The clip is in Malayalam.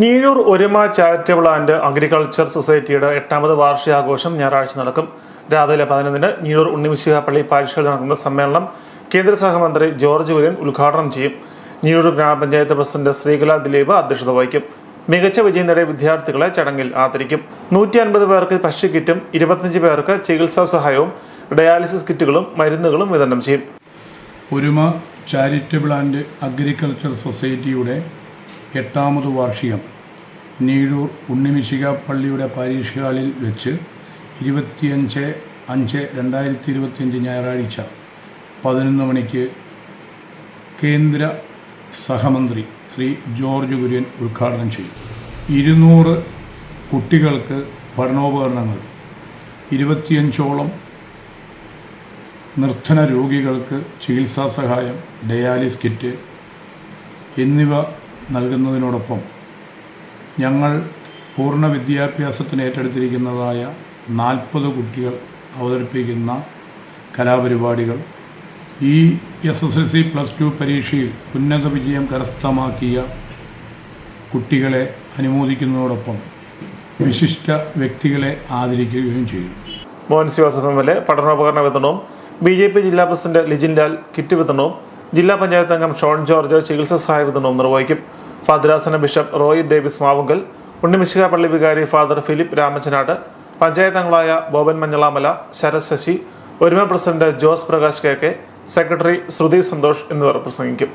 ഞീഴൂർ ഒരുമ ചാരിറ്റബിൾ ആൻഡ് അഗ്രികൾച്ചർ സൊസൈറ്റിയുടെ എട്ടാമത് വാർഷികാഘോഷം ഞായറാഴ്ച നടക്കും. രാവിലെ പതിനൊന്നിന് ഞീഴൂർ ഉണ്ണിമിശിക പള്ളി പാരിഷയിൽ നടക്കുന്ന സമ്മേളനം കേന്ദ്ര സഹമന്ത്രി ജോർജ് കുര്യൻ ഉദ്ഘാടനം ചെയ്യും. ഞീഴൂർ ഗ്രാമപഞ്ചായത്ത് പ്രസിഡന്റ് ശ്രീകല ദിലീപ് അധ്യക്ഷത വഹിക്കും. മികച്ച വിജയം നേടിയ വിദ്യാർത്ഥികളെ ചടങ്ങിൽ ആദരിക്കും. നൂറ്റി അൻപത് പേർക്ക് ഭക്ഷ്യ കിറ്റും ഇരുപത്തിയഞ്ച് പേർക്ക് ചികിത്സാ സഹായവും ഡയാലിസിസ് കിറ്റുകളും മരുന്നുകളും വിതരണം ചെയ്യും. ഒരുമ ചാരിറ്റബിൾ ആൻഡ് അഗ്രികൾച്ചർ സൊസൈറ്റിയുടെ എട്ടാമത് വാർഷികം നീഴൂർ ഉണ്ണിമിശിക പള്ളിയുടെ പാരീഷ് ഹാളിൽ വെച്ച് ഇരുപത്തിയഞ്ച് അഞ്ച് രണ്ടായിരത്തി ഇരുപത്തിയഞ്ച് ഞായറാഴ്ച പതിനൊന്ന് മണിക്ക് കേന്ദ്ര സഹമന്ത്രി ശ്രീ ജോർജ് കുര്യൻ ഉദ്ഘാടനം ചെയ്യും. ഇരുന്നൂറ് കുട്ടികൾക്ക് പഠനോപകരണങ്ങൾ ഇരുപത്തിയഞ്ചോളം നിർധന രോഗികൾക്ക് ചികിത്സാ സഹായം ഡയാലിസ് കിറ്റ് എന്നിവ നൽകുന്നതിനോടൊപ്പം ഞങ്ങൾ പൂർണ വിദ്യാഭ്യാസത്തിന് ഏറ്റെടുത്തിരിക്കുന്നതായ നാൽപ്പത് കുട്ടികൾ അവതരിപ്പിക്കുന്ന കലാപരിപാടികൾ. ഈ S S L C plus two പരീക്ഷയിൽ ഉന്നത വിജയം കരസ്ഥമാക്കിയ കുട്ടികളെ അനുമോദിക്കുന്നതോടൊപ്പം വിശിഷ്ട വ്യക്തികളെ ആദരിക്കുകയും ചെയ്യും മോഹൻ ശിവാസഫ് എം എൽ എ പഠനോപകരണ വിതരണവും ബി ജെ പി ജില്ലാ പ്രസിഡന്റ് ലിജിൻ ലാൽ കിറ്റ് വിതരണവും ജില്ലാ പഞ്ചായത്ത് അംഗം ഷോൺ ജോർജ് ചികിത്സാ സഹായ വിതരണവും നിർവഹിക്കും. ഫാദരാസന ബിഷപ്പ് റോയ് ഡേവിസ് മാവുങ്കൽ ഉണ്ണിമിശിക പള്ളി വികാരി ഫാദർ ഫിലിപ്പ് രാമചനാട്ട് പഞ്ചായത്ത് അംഗങ്ങളായ Boban Manjalamala Sarath Sasi Oruma president Jose Prakash K K secretary Sruthi Santhosh എന്നിവർ പ്രസംഗിക്കും.